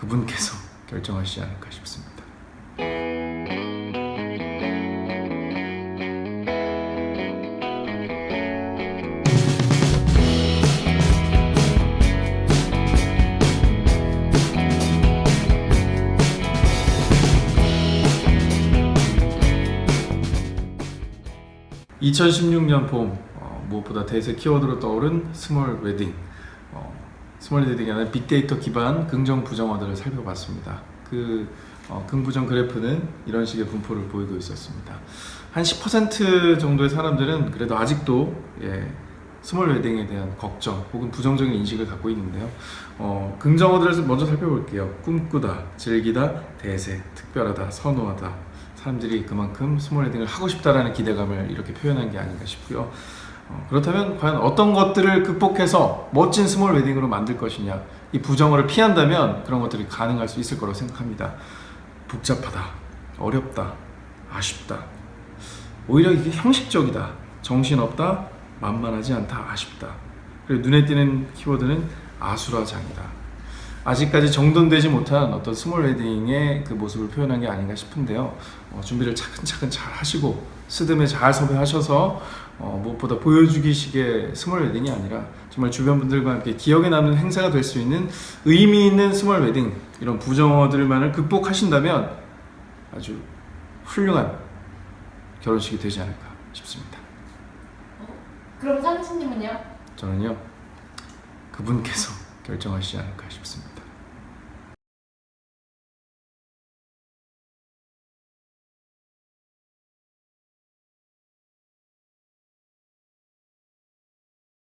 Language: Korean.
그분께서 결정하시지 않을까 싶습니다. 2016년 봄 어, 무엇보다 대세 키워드로 떠오른 스몰 웨딩 어, 스몰 아니라 빅데이터 기반 긍정 부정어들을 살펴봤습니다. 그 어, 긍부정 그래프는 이런 식의 분포를 보이고 있었습니다. 한 10% 정도의 사람들은 그래도 아직도 예, 스몰 웨딩에 대한 걱정 혹은 부정적인 인식을 갖고 있는데요. 어, 긍정어들을 먼저 살펴볼게요. 꿈꾸다, 즐기다, 대세, 특별하다, 선호하다. 사람들이 그만큼 스몰 웨딩을 하고 싶다라는 기대감을 이렇게 표현한 게 아닌가 싶고요. 어, 그렇다면 과연 어떤 것들을 극복해서 멋진 스몰 웨딩으로 만들 것이냐 이 부정어를 피한다면 그런 것들이 가능할 수 있을 거라고 생각합니다. 복잡하다, 어렵다, 아쉽다. 오히려 이게 형식적이다, 정신없다, 만만하지 않다, 아쉽다. 그리고 눈에 띄는 키워드는 아수라장이다. 아직까지 정돈되지 못한 어떤 스몰 웨딩의 그 모습을 표현한 게 아닌가 싶은데요. 어, 준비를 차근차근 잘 하시고 스드메 잘 섭외하셔서 어, 무엇보다 보여주기식의 스몰 웨딩이 아니라 정말 주변 분들과 함께 기억에 남는 행사가 될 수 있는 의미 있는 스몰 웨딩 이런 부정어들만을 극복하신다면 아주 훌륭한 결혼식이 되지 않을까 싶습니다. 그럼 상수님은요? 저는요 그분께서 결정하시지 않을까 싶습니다.